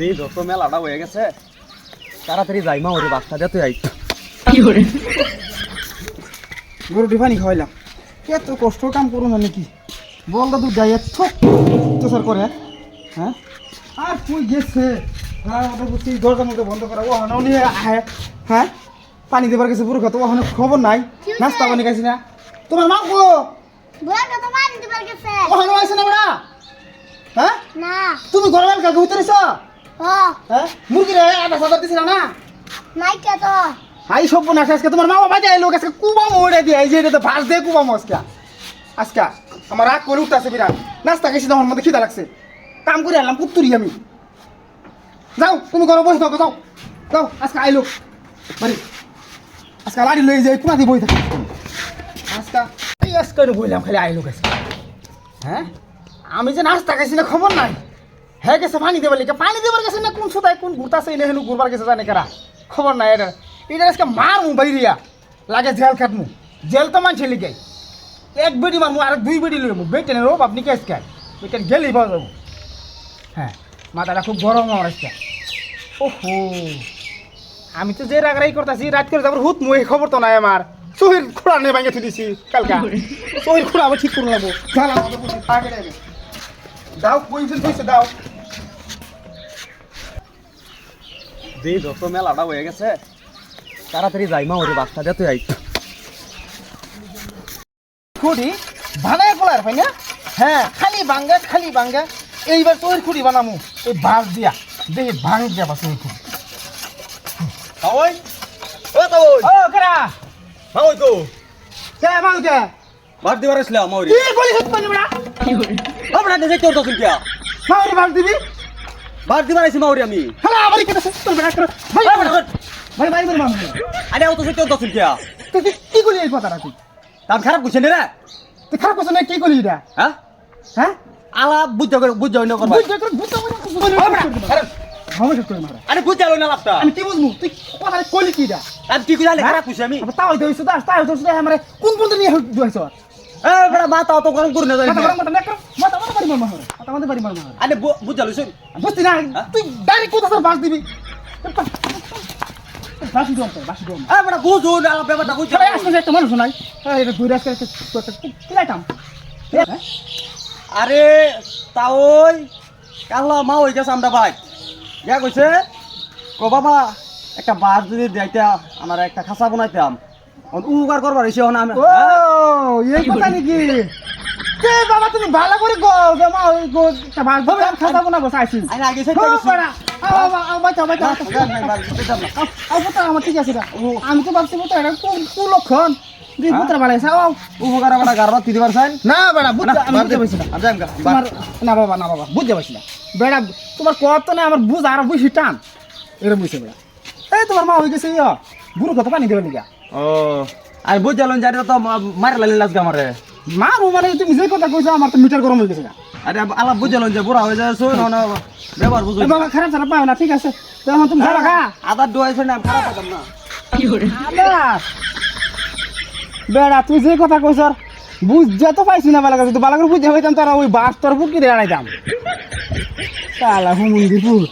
দেই যত মেলাটা হয়ে গেছে তাড়াতাড়ি যাই মা ওরে বাচ্চা দে তুই আই গরু ডিফানি খাওয়াইলাম। এত কষ্ট কাম করো না নাকি? বলটা তুই যাই এত অত্যাচার করে হ্যাঁ? আর তুই গেছে? হ্যাঁ দরজার মধ্যে বন্ধ করা ও হানাও নিয়ে আহে হ্যাঁ? পানি দেবার গেছে পুরো খাতো ওখানে খবর নাই। নাস্তা পানি খাইছি না। তোমার মা গো বুড়া কত পানি দিবার গেছে। ওখানে আইসে না বড়া? হ্যাঁ? না। তুমি ঘরে কালকে উতরেছ হ্যাঁ। মুরগি রে আধা সাদা দিছিল না? নাই কে তো। হাই সব না আজকে তোমার মা বাবা যাই লোক আজকে কুবাম ওড়ে দিয়ে যে এটা তো ভাস দিয়ে কুবাম আজকে। আজকে আমার রাগ করে উঠতেছে বিরাট। নাস্তা খাইছি তোমার মধ্যে খিদা লাগছে। কাম করে আনলাম কুত্তুরি আমি। যাও তুমি ঘরে বসে থাকো যাও। যাও আজকে আইলো। বাড়ি। আজকে লাড়ি লই যাই পুনা দিয়ে বই থাকি। আজকে এই আজকে বললাম খালি আইলো গেছে। হ্যাঁ? আমি যে নাস্তা খাইছি না খবর নাই। হ্যাঁ গেছে পানি দেবার লিখে পানি দেবার গেছে না কোন সুদায় কোন ঘুরতাছে এনে হেনু ঘুরবার গেছে জানে কারা খবর নাই এটা এটা আজকে মারমু বাইরিয়া লাগে জেল খাটমু জেল তো মানছে লিখে এক বেডি মারমু আর দুই বেডি লইমু বেটেনের ও আপনি কেস খায়। বেটেন গেলেই পাওয়া যাব। হ্যাঁ মাথাটা খুব গরম আমার আজকে ওহো আমি তো যে রাগরাই করতেছি রাত করে যাবার হুত মুই খবর তো নাই আমার শহীদ খুঁড়া নেই ভাঙে থুই দিছি কালকা। শহীদ খুঁড়া আবার ঠিক করে নেব দাও পয়সা দাও দেই যত মেলাটা হয়ে গেছে তাড়াতাড়ি যাই মা ওরে বাচ্চা দে তুই আই খুঁড়ি বানায় পোলার ভাই না হ্যাঁ। খালি বাঙ্গা খালি বাঙ্গা। এইবার তোর খুঁড়ি বানামু। এই বাঁশ দিয়া। দেখি ভাঙ তোর খুঁড়ি। ওই ও তো ওই ও কেরা? মা ওই তো কে মাল কে? ভাত দিবার আসলাম মা কি বলি সত্যি পানি বড়া? আমরা দেখে তোর তো কিয়া? মাউরি ভাগ দিবি? ভাত দিবার আইছি মা ওরে আমি। হ্যালো আবার কেটে সত্যি বড়া করে। ভাই ভাই ভাই ভাই মামু আরে ও তো সে তোর তো কিয়া তুই কি করলি এই কথাটা তুই? দাম খারাপ করছেন রে? তুই খারাপ করছিস না কি করলি এটা? হ্যাঁ? হ্যাঁ? আলা বুঝা করে বুঝা হইনা করবা। বুঝ করে পারি আমি ঠিক করে মারা। আরে বুঝা হইনা লাভটা। আমি কি বুঝব? তুই কথা কলি কি এটা? আমি কি কইলা খারাপ কইছি আমি। আবার তাও দইছো দাস তাও দইছো আমারে কোন কোন নিয়ে মাথা অত গরম করে না আরে বুঝা লইছেন বুঝতি না তুই ডাইরেক্ট কোথা থেকে বাস দিবি? বাসি দম বাসি দম এ বড় বুঝুন আলা ব্যাপারটা বুঝা সবাই আসলে একটা মানুষ নাই। এটা দুই রাস্তা কি লাইতাম হ্যাঁ আরে তা ওই কাল্লা মা হয়ে গেছে আমরা ভাই। ইয়া কইছে ও বাবা একটা বাস যদি যাইতা আমার একটা খাসা বানাইতাম। উগার করবার এসে হন আমি। ও এই কথা নাকি? কে বাবা তুমি ভালো করে গো জমা ওই গো একটা ভাগ আমি খাতা বানাবো চাইছি। আইনা আগে সেই ও বাড়া। আও আও আমার ঠিক আছে আমি তো ভাবছি পুত্র এটা কোন কোন লক্ষণ দুই পুত্র ভালো আছে আও উপকার আমার গারবা তিদি পারছেন না বেড়া বুঝতে আমি বুঝতে পারছি না। তোমার না বাবা না বাবা বুঝতে পারছি না। বেড়া তোমার কত না আমার বুঝ আর বুঝি টান। এরকম বুঝছে বেড়া। এই তোমার মা হয়ে গেছে ইয়া। বুড়ো কত পানি দেবে লিগা ও। আর বুঝালন জানি তো মার লালি লাজ আমারে। মা মানে তুমি যে কথা কইছো আমার তো মিটার গরম হয়ে গেছে আরে আলা বুঝালন যে বুড়া হয়ে যায় শুন না ব্যবহার বুঝুন। এ বাবা খারাপ খারাপ পাও না ঠিক আছে। তখন তুমি যাবা খা আদার ডুয়াইছে না খারাপ পাতাম না। আবার বেড়া তুই যে কথা কইছ বুঝতে তো পাইছি না বালা যদি বালা করে বুঝতে পাইতাম তারা ওই বাস তোর বুকি দিয়ে আড়াইতাম। সালা হুমুন্দি ভূত